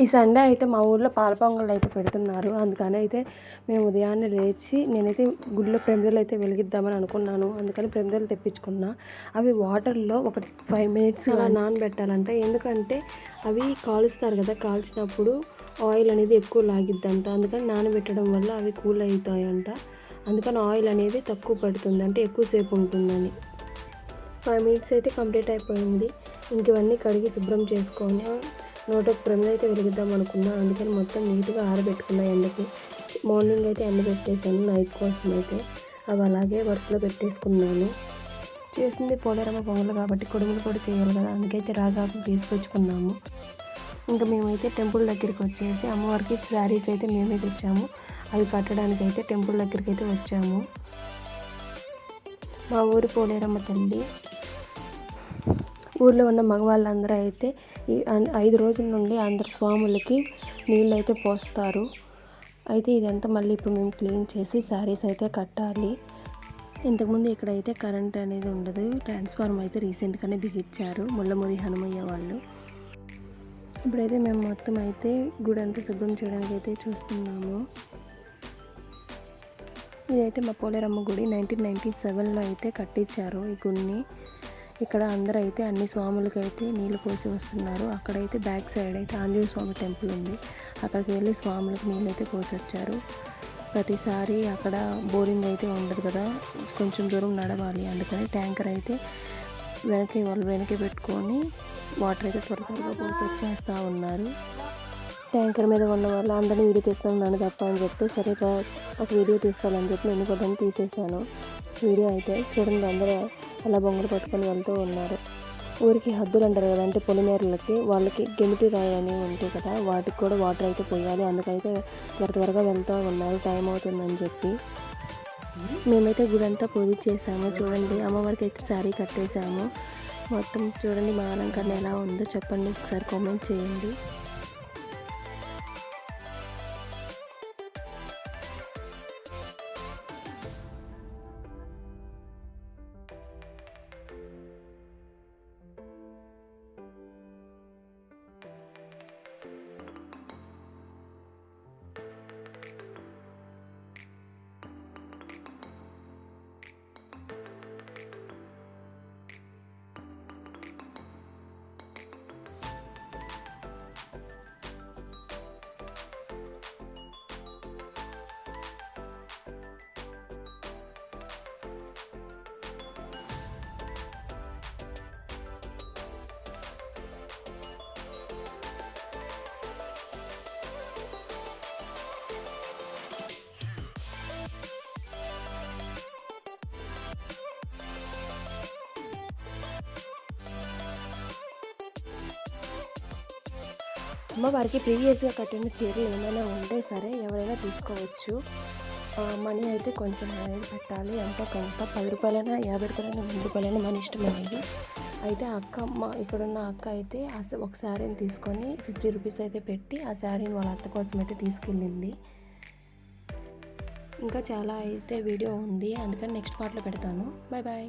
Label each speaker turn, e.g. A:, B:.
A: ఈ సండే అయితే మా ఊర్లో పాల పొంగల్ అయితే పెడుతున్నారు. అందుకని అయితే మేము ఉదయాన్నే లేచి నేనైతే గుడిలో ప్రమిదలు అయితే వెలిగిద్దామని అనుకున్నాను. అందుకని ప్రమిదలు తెప్పించుకున్నా. అవి వాటర్లో ఒక ఫైవ్ మినిట్స్ అలా నానబెట్టాలంట. ఎందుకంటే అవి కాలుస్తారు కదా కాల్చినప్పుడు ఆయిల్ అనేది ఎక్కువ లాగిద్దంట. అందుకని నానబెట్టడం వల్ల అవి కూల్ అవుతాయంట అందుకని ఆయిల్ అనేది తక్కువ పడుతుంది అంటే ఎక్కువసేపు ఉంటుందని. ఫైవ్ మినిట్స్ అయితే కంప్లీట్ అయిపోయింది. ఇంక ఇవన్నీ కడిగి శుభ్రం చేసుకొని నూట ప్రమిద అయితే వెలుగుద్దాం అనుకున్నా. అందుకని మొత్తం నీట్గా ఆరబెట్టుకున్నా ఎండకి. మార్నింగ్ అయితే ఎండ పెట్టేశాను నైట్ కోసం అయితే. అవి అలాగే వరుసలో పెట్టేసుకున్నాను. చేసింది పోలేరమ్మ పొంగలు కాబట్టి కొడుములు కూడా చేయాలి కదా. అందుకైతే రాగాకు తీసుకొచ్చుకున్నాము. ఇంకా మేమైతే టెంపుల్ దగ్గరికి వచ్చేసి అమ్మవారికి శారీస్ అయితే మేమే తెచ్చాము. అవి కట్టడానికి అయితే టెంపుల్ దగ్గరికి అయితే వచ్చాము. మా ఊరి పోలేరమ్మ తల్లి. ఊర్లో ఉన్న మగవాళ్ళందరూ అయితే ఈ ఐదు రోజుల నుండి అందరు స్వాములకి నీళ్ళు అయితే పోస్తారు. అయితే ఇదంతా మళ్ళీ ఇప్పుడు మేము క్లీన్ చేసి శారీస్ అయితే కట్టాలి. ఇంతకుముందు ఇక్కడైతే కరెంట్ అనేది ఉండదు. ట్రాన్స్ఫార్మర్ అయితే రీసెంట్గానే బిగించారు. ముళ్ళమూరి హనుమయ్య వాళ్ళు. ఇప్పుడైతే మేము మొత్తం అయితే గుడి అంతా శుభ్రం చేయడానికి అయితే చూస్తున్నాము. ఇదైతే మా పోలేరమ్మ గుడి నైన్టీన్ నైన్టీ సెవెన్లో అయితే కట్టించారు ఈ గుడిని. ఇక్కడ అందరూ అయితే అన్ని స్వాములకి అయితే నీళ్ళు పోసి వస్తున్నారు. అక్కడైతే బ్యాక్ సైడ్ అయితే ఆంజనేయ స్వామి టెంపుల్ ఉంది. అక్కడికి వెళ్ళి స్వాములకు నీళ్ళు అయితే పోసి వచ్చారు ప్రతిసారి అక్కడ బోరింగ్ అయితే ఉండదు కదా. కొంచెం దూరం నడవాలి. అందుకని ట్యాంకర్ అయితే వెనక్కి వాళ్ళు వెనక్కి పెట్టుకొని వాటర్ అయితే త్వర త్వరగా పోసి వచ్చేస్తూ ఉన్నారు. ట్యాంకర్ మీద ఉన్న వాళ్ళు అందరినీ వీడియో తీస్తాను నన్ను తప్ప అని చెప్తే సరే ఒక వీడియో తీస్తానని చెప్పి నేను కూడా తీసేసాను వీడియో అయితే చూడండి అందరూ అలా బొంగలు పట్టుకొని వెళ్తూ ఉన్నారు. ఊరికి హద్దులు అంటారు కదా అంటే పొలిమేరలకి వాళ్ళకి గెమిటి రాయి అనేవి ఉంటాయి కదా వాటికి కూడా వాటర్ అయితే పోయాలి. అందుకైతే త్వర త్వరగా వెళ్తూ ఉన్నారు టైం అవుతుందని చెప్పి. మేమైతే గుడి అంతా పూజ చేసాము చూడండి. అమ్మవారికి అయితే శారీ కట్టేసాము మొత్తం చూడండి మా అలంకరణ ఎలా ఉందో చెప్పండి ఒకసారి కామెంట్ చేయండి. అమ్మవారికి ప్రీవియస్గా కట్టిన చీరలు ఏమైనా ఉంటే సరే ఎవరైనా తీసుకోవచ్చు. మనీ అయితే కొంచెం అనేది పెట్టాలి ఎంతో కొంత పది రూపాయలైనా యాభై రూపాయలైనా వంద రూపాయలైనా మన ఇష్టం అనేది. అయితే అక్క మా ఇక్కడున్న అక్క అయితే ఆ ఒక శారీని తీసుకొని ఫిఫ్టీ రూపీస్ అయితే పెట్టి ఆ శారీని వాళ్ళ అత్త కోసం అయితే తీసుకెళ్ళింది. ఇంకా చాలా అయితే వీడియో ఉంది. అందుకని నెక్స్ట్ పార్ట్లో పెడతాను. Bye bye